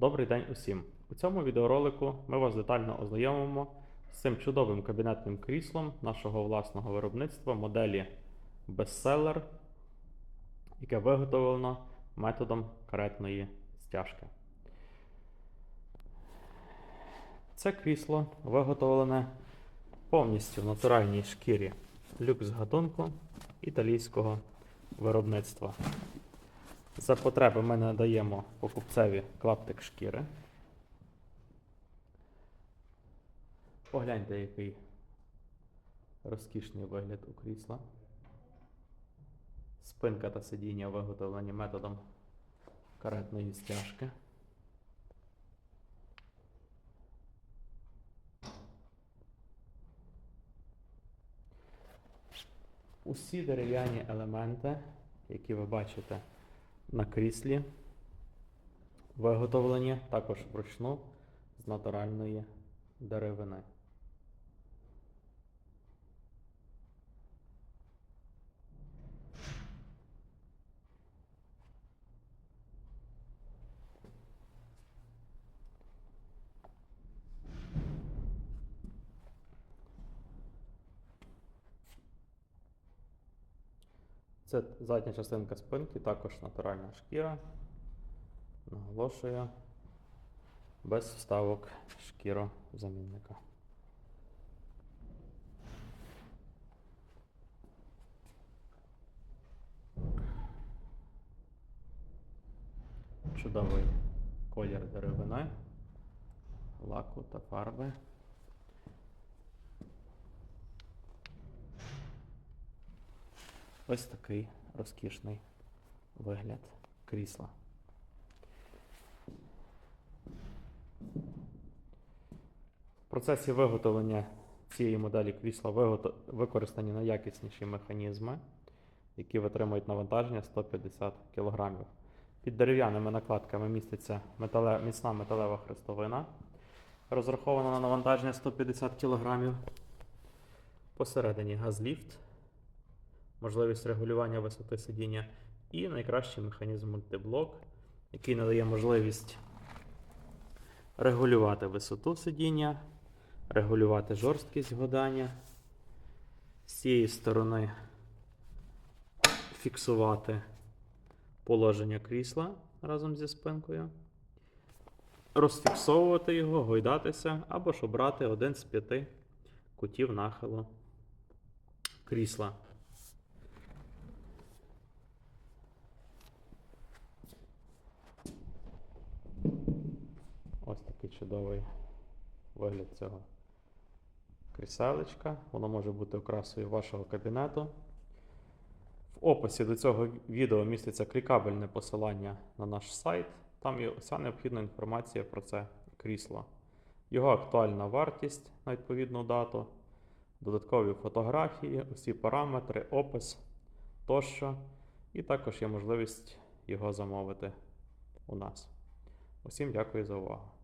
Добрий день усім! У цьому відеоролику ми вас детально ознайомимо з цим чудовим кабінетним кріслом нашого власного виробництва моделі Bestseller, яке виготовлено методом каретної стяжки. Це крісло виготовлене повністю в натуральній шкірі люкс гатунку італійського виробництва. За потреби ми надаємо покупцеві клаптик шкіри. Погляньте, який розкішний вигляд у крісла. Спинка та сидіння виготовлені методом каретної стяжки. Усі дерев'яні елементи, які ви бачите на кріслі, виготовлені також вручну з натуральної деревини. Це задня частинка спинки, також натуральна шкіра. Наголошую без вставок шкірозамінника. Чудовий колір деревини, лаку та фарби. Ось такий розкішний вигляд крісла. В процесі виготовлення цієї моделі крісла використані найякісніші механізми, які витримують навантаження 150 кг. Під дерев'яними накладками міститься метале- міцна металева хрестовина, розрахована на навантаження 150 кг. Посередині газліфт, можливість регулювання висоти сидіння і найкращий механізм мультиблок, який надає можливість регулювати висоту сидіння, регулювати жорсткість годання. З цієї сторони фіксувати положення крісла разом зі спинкою, розфіксовувати його, гойдатися або ж обрати один з п'яти кутів нахилу крісла. Ось такий чудовий вигляд цього кріселечка. Воно може бути окрасою вашого кабінету. В описі до цього відео міститься клікабельне посилання на наш сайт. Там є вся необхідна інформація про це крісло. Його актуальна вартість на відповідну дату, додаткові фотографії, усі параметри, опис тощо. І також є можливість його замовити у нас. Усім дякую за увагу.